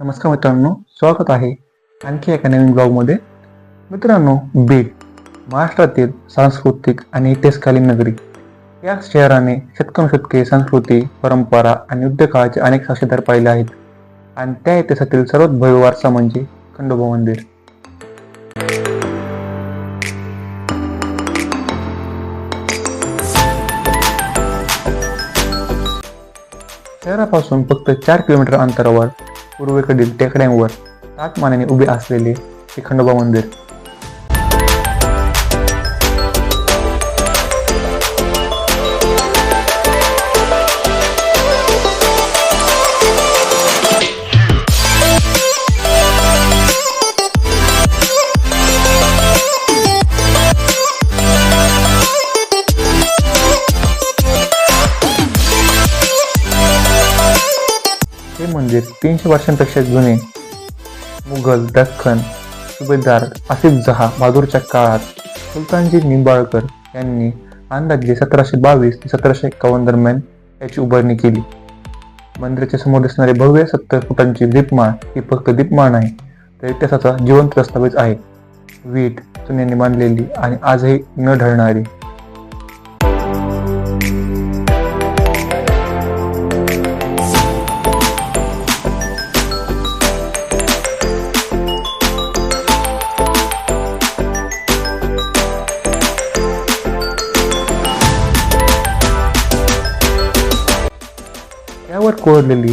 नमस्कार मित्रांनो स्वागत आहे आणखी एका नवीन ब्लॉगमध्ये. मित्रांनो बीड महाराष्ट्रातील सांस्कृतिक आणि इतिहासकालीन नगरी. या शहराने शतकानुशतके संस्कृती परंपरा आणि युद्धकाळाचे अनेक साक्षीदार पाहिले आहेत. आणि त्या इतिहासातील सर्वात भव्य वारसा म्हणजे खंडोबा मंदिर. शहरापासून फक्त चार किलोमीटर अंतरावर पूर्वेकडील टेकड्यांवर सात मानाने उभे असलेले हे खंडोबा मंदिर. हे मंदिर म्हणजे तीनशे वर्षांपेक्षा जुने मुघल दख्खन सुभेदार आसिफ जहा बहादूरच्या काळात सुलतानजी निंबाळकर यांनी अंदाजे सतराशे बावीस ते सतराशे एकावन्न दरम्यान याची उभारणी केली. मंदिराच्या समोर दिसणारे भव्य सत्तर फुटांची दीपमाळ ही फक्त दीपमाळ नाही तर इतिहासाचा जिवंत दस्तावेज आहे. वीट चुन्याने बांधलेली आणि आजही न ढळणारी. कोरलेली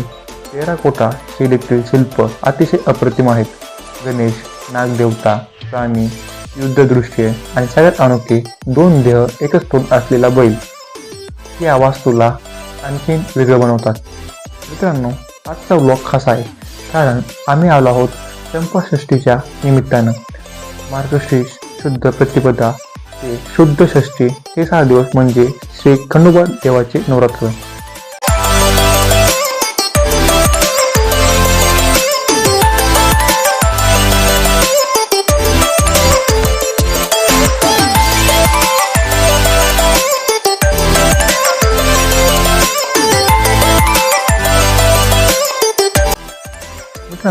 टेराकोटा शैलीतील शिल्प अतिशय अप्रतिम आहेत. गणेश नागदेवता प्राणी युद्धदृष्टी आणि सगळ्यात अनोखे दोन देह एकच तोंड असलेला बैल. या वास्तूला आणखीन वेगळं बनवतात. मित्रांनो आजचा ब्लॉग खास आहे कारण आम्ही आलो आहोत चंपाषष्टीच्या निमित्तानं. मार्गश्री शुद्ध प्रतिपदा ते शुद्ध षष्ठी हे सहा दिवस म्हणजे श्री खंडोबा देवाचे नवरात्र.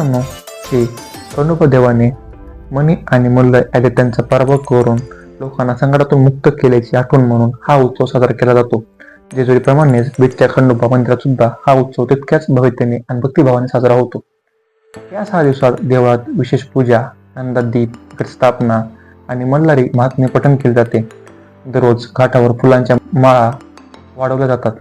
मित्रांनो हे खंडोबा देवाने मणी आणि मल्ल या त्यांचा पराभव करून लोकांना संकटातून मुक्त केल्याची आठवण म्हणून हा उत्सव साजरा केला जातो. जेजुरीप्रमाणेच बीडच्या खंडोबा मंदिरात सुद्धा हा उत्सव तितक्याच भव्यतेने आणि भक्तिभावाने साजरा होतो. या सहा दिवसात देवळात विशेष पूजा नंदादीप स्थापना आणि मल्हारी महात्म्य पठण केले जाते. दररोज घाटावर फुलांच्या माळा वाढवल्या जातात.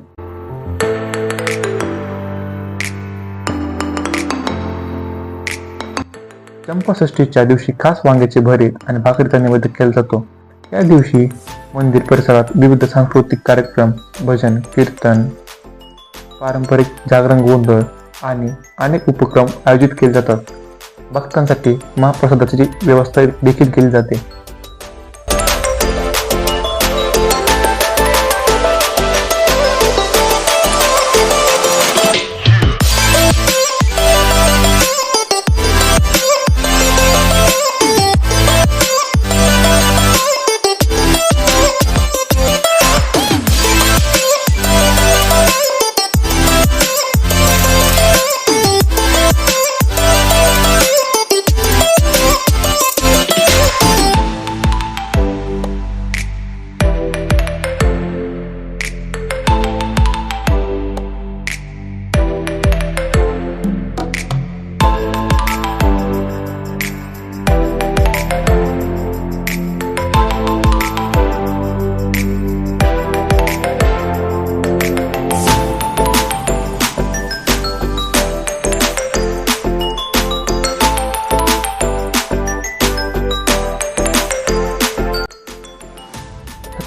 चंपाषष्टीच्या दिवशी खास वांग्याचे भरीत आणि भाकरीचा नैवेद्य केला जातो. या दिवशी मंदिर परिसरात विविध सांस्कृतिक कार्यक्रम भजन कीर्तन पारंपरिक जागरण गोंधळ आणि अनेक उपक्रम आयोजित केले जातात. भक्तांसाठी महाप्रसादाची व्यवस्था देखील केली जाते.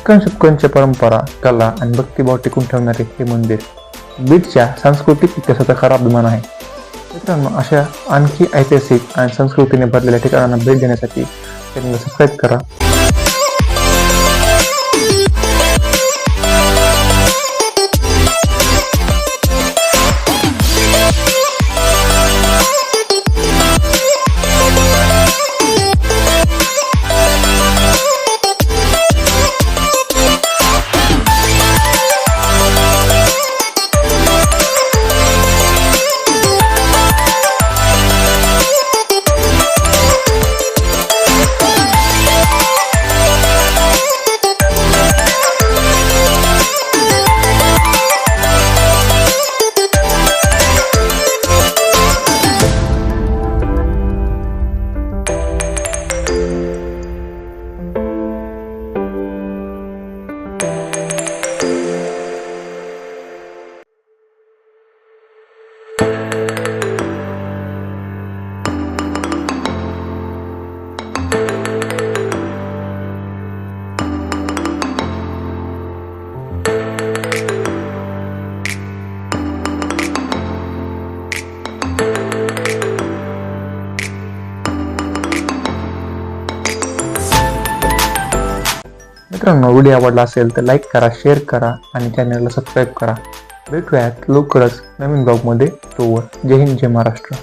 शतकां शतकांच्या परंपरा कला आणि भक्तिभाव टिकून ठेवणारे हे मंदिर बीडच्या सांस्कृतिक इतिहासाचा खरा अभिमान आहे. मित्रांनो अशा आणखी ऐतिहासिक आणि संस्कृतीने भरलेल्या ठिकाणांना भेट देण्यासाठी चॅनलला सबस्क्राईब करा. मित्रांनो व्हिडिओ आवडला असेल तर लाईक करा शेअर करा आणि चॅनलला सबस्क्राईब करा. भेटूयात लवकरच नवीन ब्लॉगमध्ये तोवर जय हिंद जय महाराष्ट्र.